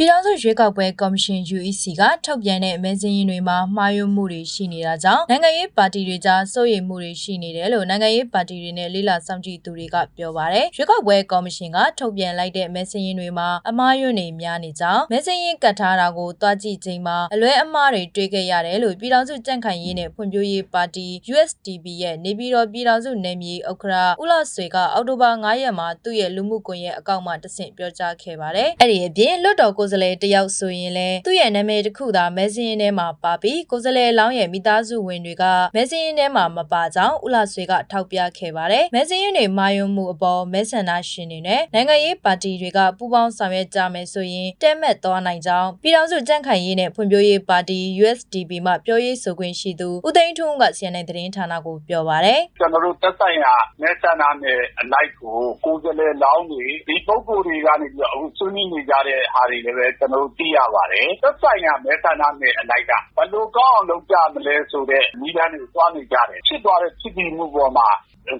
ပြည်ထောင်စုရွေးကောက်ပွဲကော်မရှင် UEC ကထုတ်ပြန်တဲ့မဲစင်းရင်တွေမှာမှားယွင်းမှုတွေရှိနေတာကြောင့်နိုင်ငံရေးပါတီတွေကြားစိုးရိမ်မှုတွေရှိနေတယ်လို့နိုင်ငံရေးပါတီတွေနဲ့လေးလာစောင့်ကြည့်သူတွေကပြောပါတယ်။ရွေးကောက်ပွဲကော်မရှင်ကထုတ်ပြန်လိုက်တဲ့မဲစင်းရင်တွေမှာအမှားယွင်းတွေများနေကြောင်းမဲစင်းရင်ကတ်ထားတာကိုတွားကြည့်ချိန်မှာအလွဲအမှားတွေတွေ့ခဲ့ရတယ်လို့ပြည်ထောင်စုကြံ့ခိုင်ရေးနဲ့ဖွံ့ဖြိုးရေးပါတီ USDP ရဲ့နေပြည်တော်ပြည်ထောင်စုနယ်မြေဥက္ကဋ္ဌဦးလာဆွေကအောက်တိုဘာ9ရက်မှာသူ့ရဲ့လူမှုကွန်ရက်အကောင့်မှာတဆင့်ပြောကြားခဲ့ပါတယ်။အဲ့ဒီအပြင်လွတ်တော်ကိုယ်စားလှယ်တယောက်ဆိုရင်လည်းသူ့ရဲ့နာမည်တစ်ခုသာမဲစင်းရင်ထဲမှာပါပြီးကိုယ်စားလှယ်လောင်းရဲ့မိသားစုဝင်တွေကမဲစင်းရင်ထဲမှာမပါကြောင်းဦးလာဆွေကထောက်ပြခဲ့ပါတယ်။မဲစင်းရင်တွေမာယွန်းမှုအပေါ်မဲဆန္ဒရှင်တွေနဲ့နိုင်ငံရေးပါတီတွေကပူးပေါင်းဆောင်ရွက်ကြမယ်ဆိုရင်တက်မဲ့သွားနိုင်ကြောင်းပြည်ထောင်စုကြံ့ခိုင်ရေးနဲ့ဖွံ့ဖြိုးရေးပါတီ USDP မှပြောရေးဆိုခွင့်ရှိသူဦးသိန်းထွန်းက CNN သတင်းဌာနကိုပြောပါတယ်ကျွန်တော်တို့သက်ဆိုင်ရာမဲဆန္ဒနယ်အလိုက်ကိုကိုယ်စားလှယ်လောင်းတွေဒီပုဂ္ဂိုလ်တွေကနေပြီးတော့အခုဆွေးနွေးနေကြတဲ့ဟာတွေလည်းပဲ ကျွန်တော်တို့ သိရပါတယ် သက်ဆိုင်ရာ မဲဆန္ဒနယ်အလိုက်ကဘယ်လိုကောင်းအောင် လုပ်ကြမလဲဆိုတဲ့ဤတန်းတွေသွားနေကြတယ် ဖြစ်သွားတဲ့ ဖြစ်ပြီးမှုပေါ်မှာ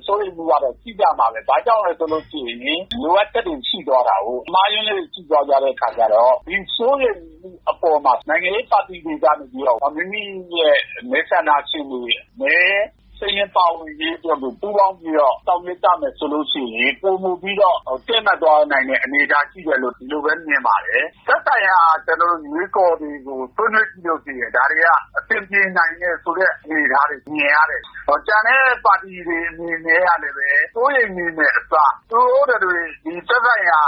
ဆိုရင်မှုကတော့ကြည့်ကြမှာပဲ။ဘာကြောင့်လဲဆိုလို့ရှိရင် လိုအပ်တဲ့တွေ ရှိသွားတာကိုအမှားယွင်းလေးရှိသွားကြတဲ့ အခါကျတော့ ဒီဆိုရင်မှုအပေါ်မှာ နိုင်ငံရေးပါတီတွေကနေပြီးတော့ မိမိရဲ့ မဲဆန္ဒရှင်တွေ မဲစရ င်ပါဝင်ရေးအတွက်ကို ပူးပေါင်းပြီးတော့တောင်းရကြမယ်ဆိုလို့ရှိရင်ပုံမှုပြီးတော့ တည့်မှတ်သွားနိုင်တဲ့ အနေအထားရှိတယ်လို့ ဒီလိုပဲ မြင်ပါတယ်။သက်ဆိုင်ရာကျွန်တော်တို့ရွေးကော်တွေကို ဆွေးနွေးကြည့်လို့ရှိရင် ဒါတွေကအသင်ပြေနိုင်တဲ့ဆိုတဲ့ အနေအထားတွေ မြင်ရတယ်။ဟောကြံတဲ့ပါတီတွေအနေနဲ့ကလည်းပဲစိုးရိမ်နေတဲ့အစသူတို့တွေဒီသက်ဆိုင်ရာ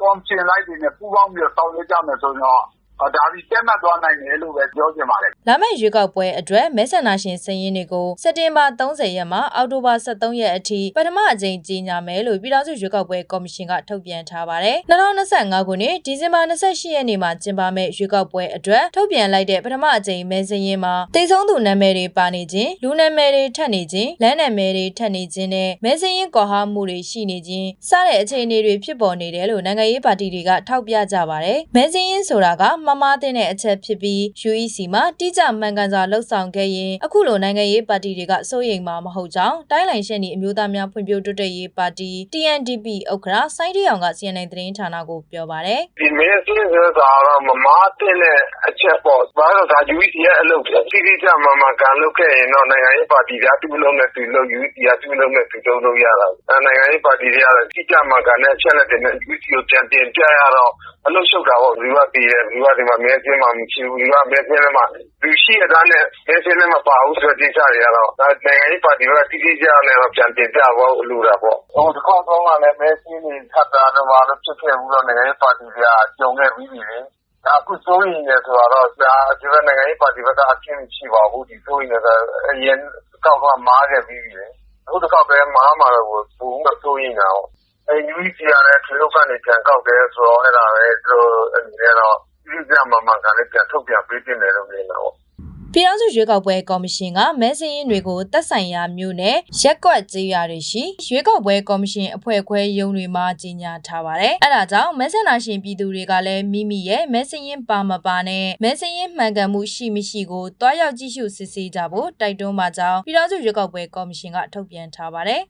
ကော်မရှင်လိုက်တွေနဲ့ ပူးပေါင်းပြီးတော့တောင်းရကြမယ်ဆိုတော့ ဒါပြီးတက်မှတ်သွားနိုင်တယ်လို့ပဲပြောချင်ပါတယ်လာမယ့်ရွေးကောက်ပွဲအတွက်မဲဆန္ဒရှင်စည်ရင်းတွေကိုစက်တင်ဘာ30ရက်မှအောက်တိုဘာ23ရက်အထိပထမအကြိမ်ကြီးညာမယ်လို့ပြည်ထောင်စုရွေးကောက်ပွဲကော်မရှင်ကထုတ်ပြန်ထားပါတယ်။2025ခုနှစ်ဒီဇင်ဘာ28ရက်နေ့မှာကျင်းပမယ့်ရွေးကောက်ပွဲအတွက်ထုတ်ပြန်လိုက်တဲ့ပထမအကြိမ်မဲစည်ရင်းမှာတိတ်ဆုံးသူနာမည်တွေပါနေခြင်းလူနာမည်တွေထပ်နေခြင်းလမ်းနာမည်တွေထပ်နေခြင်းနဲ့မဲစည်ရင်းကော်ဟာမှုတွေရှိနေခြင်းစတဲ့အခြေအနေတွေဖြစ်ပေါ်နေတယ်လို့နိုင်ငံရေးပါတီတွေကထောက်ပြကြပါတယ်။မဲစည်ရင်းဆိုတာကမမတဲ့အချက်ဖြစ်ပြီး UEC မှာတိကျမှန်ကန်စွာလှုပ်ဆောင်ခဲ့ရင်အခုလိုနိုင်ငံရေးပါတီတွေကစိုးရိမ်မှာမဟုတ်ကြောင်းတိုင်းလိုင်ရှင်းဤအမျိုးသားများဖွံ့ဖြိုးတိုးတက်ရေးပါတီ TNDP ဥက္ကဋ္ဌစိုင်းတရောင်က CNN သတင်းဌာနကိုပြောပါတယ်ဒီမဲစင်းဆိုတာတော့မမားတင်တဲ့အချက်ပေါ့ဘာလို့ဒါ UEC ရဲ့အလုပ်ပဲတိတိကျမှမှကန်လုပ်ခဲ့ရင်တော့နိုင်ငံရေးပါတီကသူ့လုံးနဲ့သူ့လုံး UEC ကသူ့လုံးနဲ့သူ့လုံးလုပ်ရတာအဲနိုင်ငံရေးပါတီတွေကတော့တိကျမှကန်တဲ့အချက်လက်တွေနဲ့ UEC ကိုပြန်တင်ပြရတော့အလုပ်ရှုပ်တာပေါ့ဒီကပြည်တယ်ဒီကဒီမှာ မဲစင်းမှမရှိဘူးဒီကမဲစင်းထဲမှာ လူရှိရတဲ့နဲ့ မဲစင်းထဲမှာပါဘူးဆိုတဲ့ ကိစ္စတွေကတော့ဒါနိုင်ငံရေးပါတီကတိတိကျနဲ့တော့ပြန်တင်ပြဖို့ လိုတာပေါ့ ဟိုတစ်ခေါက်တော့လည်း မဲစင်းတွေ ထပ်တာတော့ဘာလို့ ဖြစ်ခဲ့ဘူးတော့ နိုင်ငံရေးပါတီကကြုံခဲ့ပြီးပြီလေ အခုစိုးရင်လည်းဆိုတော့ ဒါဒီကနိုင်ငံရေးပါတီဘက်ကအဖြစ်ရှိပါဘူးဒီစိုးရင်လည်းအရင်ကောက်ကမားခဲ့ပြီးပြီလေ အခုတစ်ခေါက်ပဲမားမှာတော့ဘူးမစိုးရင်တော့အဲ UEC ကလည်းဒီလောက်ကနေ ပြန်ကောက်တယ်ဆိုတော့ အဲ့ဒါပဲသူတို့အနေနဲ့တော့ ဒီကြမှာမှကလည်းပြန်ထုတ်ပြန်ပေးတင်တယ်လို့မြင်တော့ပြည်ထောင်စုရွေးကောက်ပွဲကော်မရှင်ကမဲစင်းရင်တွေကိုတက်ဆိုင်ရာမျိုးနဲ့ရက်ကွက်ကြေးရတွေရှိရွေးကောက်ပွဲကော်မရှင်အဖွဲ့ခွဲရုံးတွေမှာကြီးညာထားပါတယ်။အဲဒါကြောင့်မဲဆန္ဒရှင်ပြည်သူတွေကလည်းမိမိရဲ့မဲစင်းရင်ပါမပါနဲ့မဲစင်းရင်မှန်ကန်မှုရှိမရှိကိုတွားရောက်ကြည့်ရှုစစ်ဆေးကြဖို့တိုက်တွန်းပါကြောင်းပြည်ထောင်စုရွေးကောက်ပွဲကော်မရှင်ကထုတ်ပြန်ထားပါတယ်။